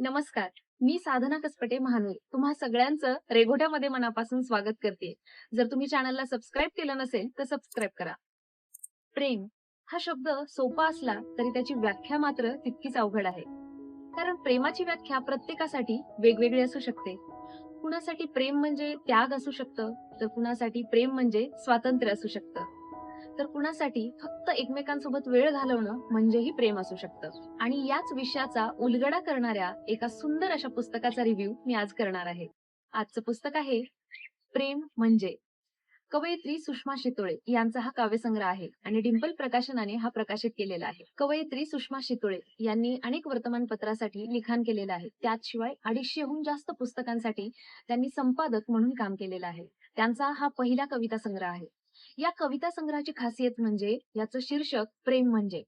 नमस्कार. मी साधना कसपटे महानूर तुम्हा सगळ्यांचं रेघोट्यामध्ये मनापासून स्वागत करते. जर तुम्ही चॅनलला सबस्क्राईब केलं नसेल तर सबस्क्राईब करा. प्रेम हा शब्द सोपा असला तरी त्याची व्याख्या मात्र तितकीच अवघड आहे. कारण प्रेमाची व्याख्या प्रत्येकासाठी वेगवेगळी असू शकते. कुणासाठी प्रेम म्हणजे त्याग असू शकतं तर कुणासाठी प्रेम म्हणजे स्वातंत्र्य असू शकतं. तर कुणासाठी फक्त एकमेकांसोबत वेळ घालवणं म्हणजेही प्रेम असू शकतं. आणि याच विषयाचा उलगडा करणाऱ्या एका सुंदर अशा पुस्तकाचा रिव्ह्यू मी आज करणार आहे. आजचं पुस्तक आहे प्रेम म्हणजे. कवयित्री सुषमा शितोळे यांचा हा काव्यसंग्रह आहे आणि डिंपल प्रकाशनाने हा प्रकाशित केलेला आहे. कवयित्री सुषमा शितोळे यांनी अनेक वर्तमानपत्रासाठी लिखाण केलेलं आहे. त्याशिवाय अडीचशेहून जास्त पुस्तकांसाठी त्यांनी संपादक म्हणून काम केलेलं आहे. त्यांचा हा पहिला कविता संग्रह आहे. या कविता संग्रहाची खासियत म्हणजे याचं शीर्षक प्रेम म्हणजे.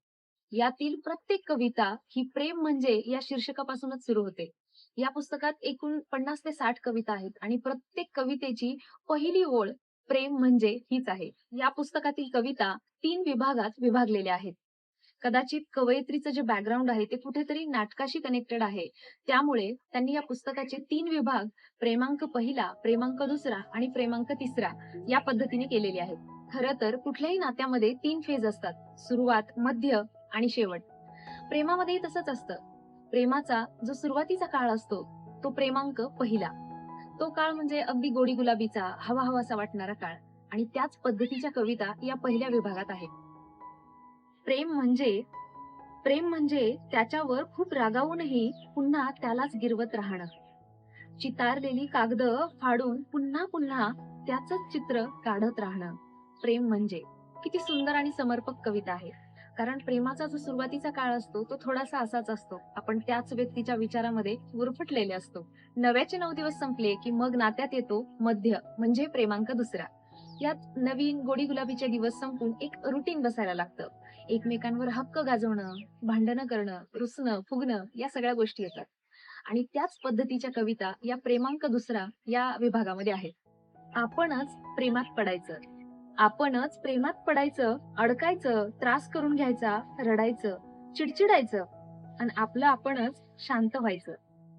यातील प्रत्येक कविता ही प्रेम म्हणजे या शीर्षकापासूनच सुरू होते. या पुस्तकात एकूण पन्नास ते साठ कविता आहेत आणि प्रत्येक कवितेची पहिली ओळ प्रेम म्हणजे हीच आहे. या पुस्तकातील कविता तीन विभागात विभागलेल्या आहेत. कदाचित कवयित्रीचं जे बॅकग्राऊंड आहे ते कुठेतरी नाटकाशी कनेक्टेड आहे. त्यामुळे त्यांनी या पुस्तकाचे तीन विभाग प्रेमांक पहिला प्रेमांक दुसरा आणि प्रेमांक तिसरा या पद्धतीने केलेले आहेत. खरं तर कुठल्याही नात्यामध्ये तीन फेज असतात. सुरुवात मध्य आणि शेवट. प्रेमामध्ये तसंच असतं. प्रेमाचा जो सुरुवातीचा काळ असतो तो प्रेमांक पहिला. तो काळ म्हणजे अगदी गोडी गुलाबीचा हवा हवासा वाटणारा काळ. आणि त्याच पद्धतीच्या कविता या पहिल्या विभागात आहेत. प्रेम म्हणजे प्रेम म्हणजे त्याच्यावर खूप रागावूनही पुन्हा त्यालाच गिरवत राहणं. चितारलेली कागद फाडून पुन्हा पुन्हा त्याच चित्र काढत राहणं. प्रेम म्हणजे? किती सुंदर आणि समर्पक कविता आहे कारण प्रेमाचा जो सुरुवातीचा काळ असतो तो थोडासा असाच असतो. आपण त्याच व्यक्तीच्या विचारामध्ये गुरफटलेले असतो. नव्याचे नऊ दिवस संपले की मग नात्यात येतो मध्य म्हणजे प्रेमांक दुसरा. यात नवीन गोडी गुलाबीचे दिवस संपून एक रुटीन बसायला लागतं. एकमेकांवर हक्क गाजवणं भांडणं करणं रुसणं फुगणं या सगळ्या गोष्टी येतात. आणि त्याच पद्धतीच्या कविता या प्रेमांक दुसरा या विभागामध्ये आहेत. आपणच प्रेमात पडायचं. आपणच प्रेमात पडायचं अडकायचं त्रास करून घ्यायचा रडायचं चिडचिडायचं आणि आपलं आपणच शांत व्हायचं.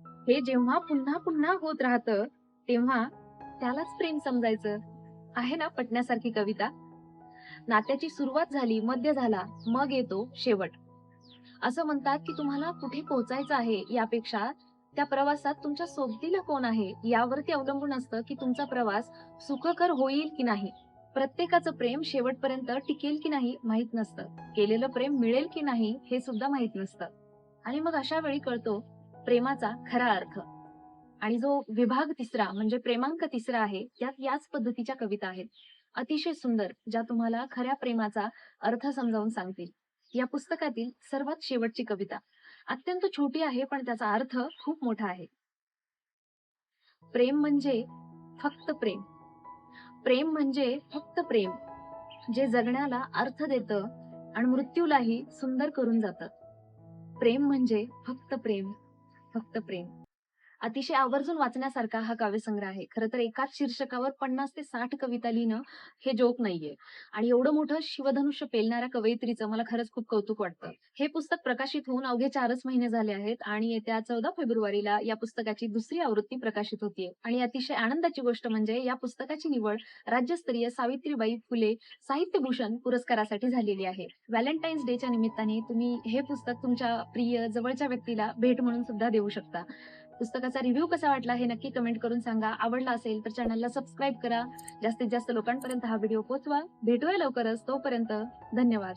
हे जेव्हा पुन्हा पुन्हा होत राहतं तेव्हा त्यालाच प्रेम समजायचं. आहे ना पटण्यासारखी कविता? नात्याची सुरुवात झाली मध्य झाला मग येतो शेवट. असं म्हणतात की तुम्हाला कुठे पोहोचायचं आहे यापेक्षा त्या प्रवासात तुमच्या सोबतीला कोण आहे यावरती अवलंबून असतं की तुमचा प्रवास सुखकर होईल की नाही. प्रत्येकाचं प्रेम शेवटपर्यंत टिकेल की नाही माहीत नसतं. केलेलं प्रेम मिळेल की नाही हे सुद्धा माहीत नसतं. आणि मग अशा वेळी कळतो प्रेमाचा खरा अर्थ. आणि जो विभाग तिसरा म्हणजे प्रेमांक तिसरा आहे त्यात याच पद्धतीच्या कविता आहेत. अतिशय सुंदर ज्या तुम्हाला खऱ्या प्रेमाचा अर्थ समजावून सांगतील. या पुस्तकातील सर्वात शेवटची कविता. अत्यंत छोटी आहे पण त्याचा अर्थ खूप मोठा आहे. प्रेम म्हणजे फक्त प्रेम. प्रेम म्हणजे फक्त प्रेम. जे जगण्याला अर्थ देतं आणि मृत्यूलाही सुंदर करून जातं. प्रेम म्हणजे फक्त प्रेम फक्त प्रेम. अतिशय आवर्जून वाचण्यासारखा हा काव्यसंग्रह आहे. खरं तर एकाच शीर्षकावर पन्नास ते साठ कविता लिहिणं हे जोक नाहीये. आणि एवढं मोठं शिवधनुष्य पेलणाऱ्या कवयित्रीचं मला खरंच खूप कौतुक वाटतं. हे पुस्तक प्रकाशित होऊन अवघे चारच महिने झाले आहेत आणि येत्या चौदा फेब्रुवारीला या पुस्तकाची दुसरी आवृत्ती प्रकाशित होतीये. आणि अतिशय आनंदाची गोष्ट म्हणजे या पुस्तकाची निवड राज्यस्तरीय सावित्रीबाई फुले साहित्यभूषण पुरस्कारासाठी झालेली आहे. व्हॅलेंटाईन्स डेच्या निमित्ताने तुम्ही हे पुस्तक तुमच्या प्रिय जवळच्या व्यक्तीला भेट म्हणून सुद्धा देऊ शकता. पुस्तकाचा रिव्ह्यू कसा वाटला हे नक्की कमेंट करून सांगा. आवडला असेल तर चॅनलला सबस्क्राईब करा. जास्तीत जास्त लोकांपर्यंत हा व्हिडिओ पोहोचवा. भेटूया लवकरच. तोपर्यंत धन्यवाद.